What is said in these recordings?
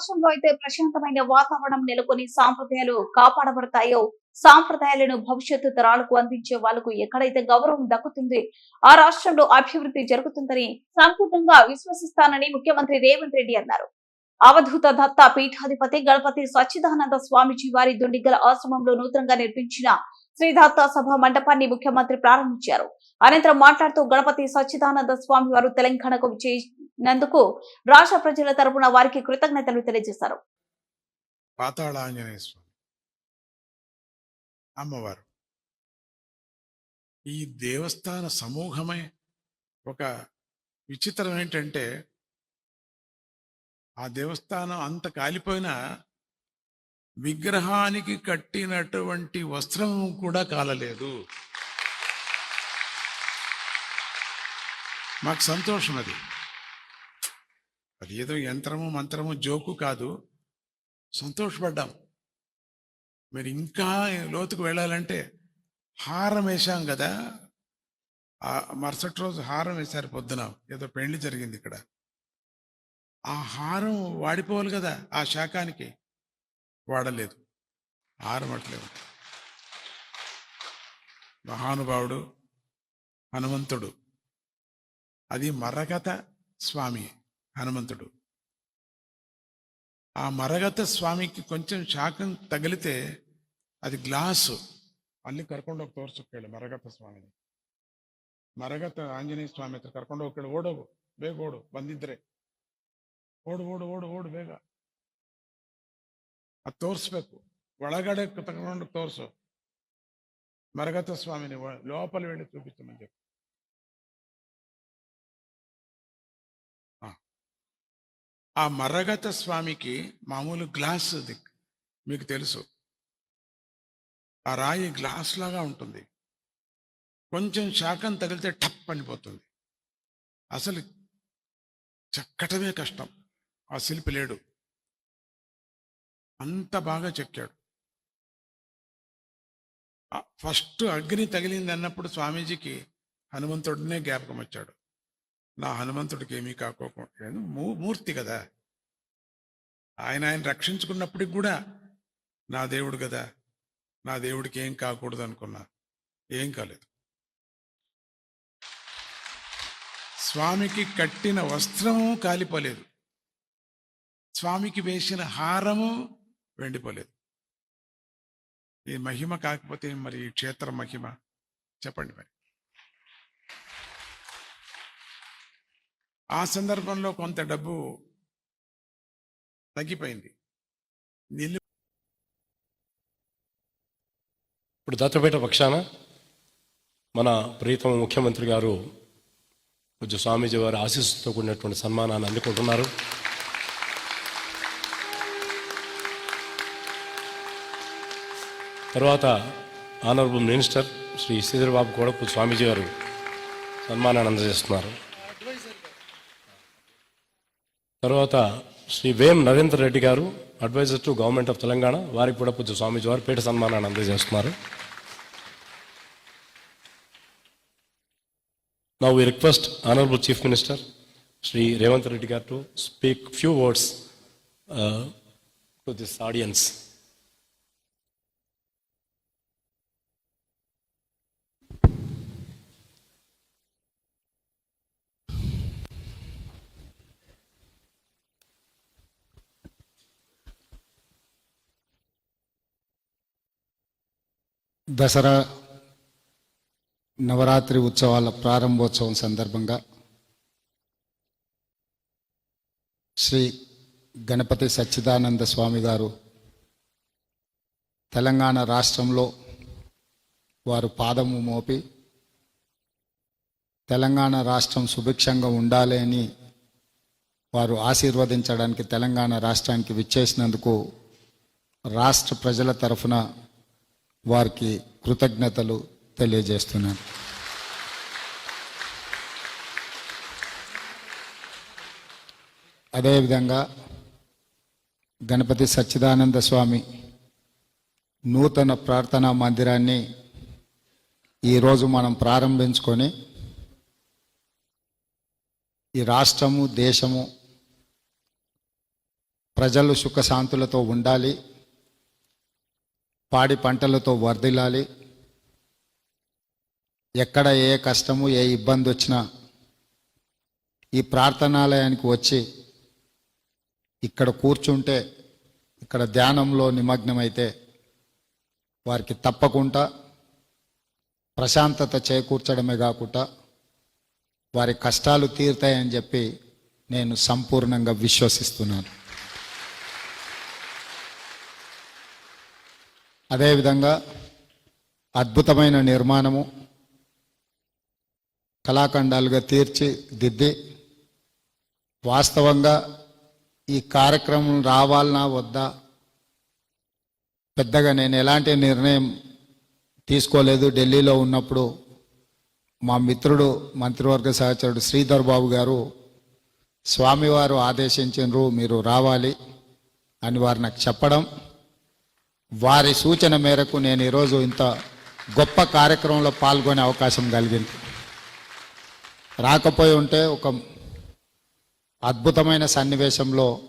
రాష్ట్రంలో అయితే ప్రశాంతమైన వాతావరణం నెలకొని సాంప్రదాయాలు కాపాడబడతాయో సాంప్రదాయాలను భవిష్యత్తు తరాలకు అందించే వాళ్ళకు ఎక్కడైతే గౌరవం దక్కుతుంది ఆ రాష్ట్రంలో అభివృద్ధి జరుగుతుందని సంపూర్ణంగా విశ్వసిస్తానని ముఖ్యమంత్రి రేవంత్ రెడ్డి అన్నారు. అవధూత దత్త పీఠాధిపతి గణపతి సచ్చిదానంద స్వామిజీ వారి దుండిగల ఆశ్రమంలో నూతనంగా నిర్మించిన శ్రీ దత్త సభ మండపాన్ని ముఖ్యమంత్రి ప్రారంభించారు. అనంతరం మాట్లాడుతూ గణపతి సచ్చిదానంద స్వామి వారు తెలంగాణకు చేసినందుకు రాష్ట్ర ప్రజల తరపున వారికి కృతజ్ఞతలు తెలియజేశారు. పాతాళ ఆంజనేయ స్వామి అమ్మవారు. ఈ దేవస్థాన సమూహమే ఒక విచిత్రం ఏంటంటే ఆ దేవస్థానం అంత కాలిపోయినా విగ్రహానికి కట్టినటువంటి వస్త్రం కూడా కాలలేదు. మాకు సంతోషం అది. అది ఏదో యంత్రము మంత్రము జోకు కాదు. సంతోషపడ్డాం. మీరు ఇంకా లోతుకు వెళ్ళాలంటే హారం వేసాం కదా. మరుసటి రోజు హారం వేశారు పొద్దున. ఏదో పెళ్ళి జరిగింది ఇక్కడ. ఆ హారం వాడిపోవాలి కదా ఆ శాకానికి వాడలేదు. హారం అట్లేదు మహానుభావుడు హనుమంతుడు అది మరగత స్వామి హనుమంతుడు ఆ మరగత స్వామికి కొంచెం శాఖం తగిలితే అది గ్లాసు ಅಲ್ಲಿ ಕರ್ಕೊಂಡು ಹೋಗಿ ತೋರ್ಸು ಕೇಳಿ ಮರಗತ ಸ್ವಾಮಿನಿ ಮರಗತ ಆಂಜನೇಯ ಸ್ವಾಮಿ ಹತ್ರ ಕರ್ಕೊಂಡು ಹೋಗಿ ಕೇಳಿ ಓಡೋಗು ಬೇಗ ಓಡು ಬಂದಿದ್ರೆ ಓಡು ಓಡು ಓಡು ಓಡು ಬೇಗ ಅದು ತೋರಿಸ್ಬೇಕು ಒಳಗಡೆ ತಗೊಂಡು ತೋರ್ಸು మరగత స్వామిని వ- లోపల వెళ్ళి చూపించమని చెప్పు ఆ మరగత స్వామికి మామూలు గ్లాస్ అది మీకు తెలుసు. ఆ రాయి గ్లాస్ లాగా ఉంటుంది. కొంచెం శాఖం తగిలితే టప్ అనిపోతుంది అసలు చెక్కటమే కష్టం. ఆ శిల్పి లేడు. అంత బాగా చెక్కాడు. ఫస్ట్ అగ్ని తగిలింది అన్నప్పుడు స్వామీజీకి హనుమంతుడినే జ్ఞాపకం వచ్చాడు. నా హనుమంతుడికి ఏమీ కాకోకుండా మూ- మూర్తి కదా. ఆయన ఆయన రక్షించుకున్నప్పటికి కూడా నా దేవుడు కదా. నా దేవుడికి ఏం కాకూడదు అనుకున్నా. ఏం కాలేదు. స్వామికి కట్టిన వస్త్రము కాలిపోలేదు. స్వామికి వేసిన హారము వెండిపోలేదు. ఈ మహిమ కాకపోతే మరి ఈ క్షేత్ర మహిమ? చెప్పండి మరి. ఆ సందర్భంలో కొంత డబ్బు తగ్గిపోయింది. నిల్లు ఇప్పుడు దత్తపేట పక్షాన మన ప్రీతమ ముఖ్యమంత్రి గారు కొంచెం స్వామీజీ వారి ఆశీస్సుతో కూడినటువంటి సన్మానాన్ని అందుకుంటున్నారు. తర్వాత ఆనరబుల్ మినిస్టర్ శ్రీ శ్రీధరబాబు కూడా స్వామీజీ గారు సన్మానాన్ని అందజేస్తున్నారు. తర్వాత Shri Vem Narendra Reddy garu advisor to government of Telangana వారికి కూడా పూజ స్వామీజీ వారు పేట సన్మానాన్ని అందజేస్తున్నారు. Now we request honourable chief minister Shri Revanth Reddy garu to speak few words to this audience Dasara Navaratri ఉత్సవాల ప్రారంభోత్సవం సందర్భంగా శ్రీ గణపతి సచ్చిదానంద స్వామి గారు తెలంగాణ రాష్ట్రంలో వారు పాదము మోపి తెలంగాణ రాష్ట్రం సుభిక్షంగా ఉండాలి అని వారు ఆశీర్వదించడానికి తెలంగాణ రాష్ట్రానికి విచ్చేసినందుకు రాష్ట్ర ప్రజల తరఫున వారికి కృతజ్ఞతలు తెలియజేస్తున్నాను. అదేవిధంగా గణపతి సచ్చిదానంద స్వామి నూతన ప్రార్థనా మందిరాన్ని ఈరోజు మనం ప్రారంభించుకొని ఈ రాష్ట్రము దేశము ప్రజలు సుఖశాంతులతో ఉండాలి. పాడి పంటలతో వర్ధిల్లాలి. ఎక్కడ ఏ కష్టము ఏ ఇబ్బంది వచ్చినా ఈ ప్రార్థనాలయానికి వచ్చి ఇక్కడ కూర్చుంటే ఇక్కడ ధ్యానంలో నిమగ్నమైతే వారికి తప్పకుండా ప్రశాంతత చేకూర్చడమే కాకుండా వారి కష్టాలు తీరుతాయని చెప్పి నేను సంపూర్ణంగా విశ్వసిస్తున్నాను. అదేవిధంగా అద్భుతమైన నిర్మాణము కళాఖండాలుగా తీర్చిదిద్ది వాస్తవంగా ఈ కార్యక్రమం రావాలనా వద్దా? పెద్దగా నేను ఎలాంటి నిర్ణయం తీసుకోలేదు. ఢిల్లీలో ఉన్నప్పుడు మా మిత్రుడు మంత్రివర్గ సహచరుడు శ్రీధర్ బాబు గారు స్వామివారు ఆదేశించినారు మీరు రావాలి అని వారు నాకు చెప్పడం వారి సూచన మేరకు నేను ఈరోజు ఇంత గొప్ప కార్యక్రమంలో పాల్గొనే అవకాశం కలిగింది. రాకపోయి ఉంటే ఒక అద్భుతమైన సన్నివేశంలో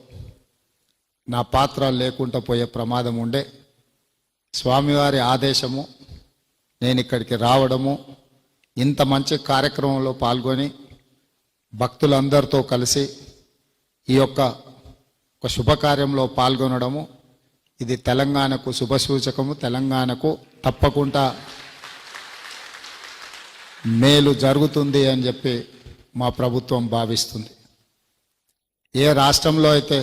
నా పాత్ర లేకుండా పోయే ప్రమాదం ఉండే. స్వామివారి ఆదేశము నేను ఇక్కడికి రావడము ఇంత మంచి కార్యక్రమంలో పాల్గొని భక్తులందరితో కలిసి ఈ యొక్క ఒక శుభకార్యంలో పాల్గొనడము ఇది తెలంగాణకు శుభసూచకము తెలంగాణకు తప్పకుండా మేలు జరుగుతుంది అని చెప్పి మా ప్రభుత్వం భావిస్తుంది. ఏ రాష్ట్రంలో అయితే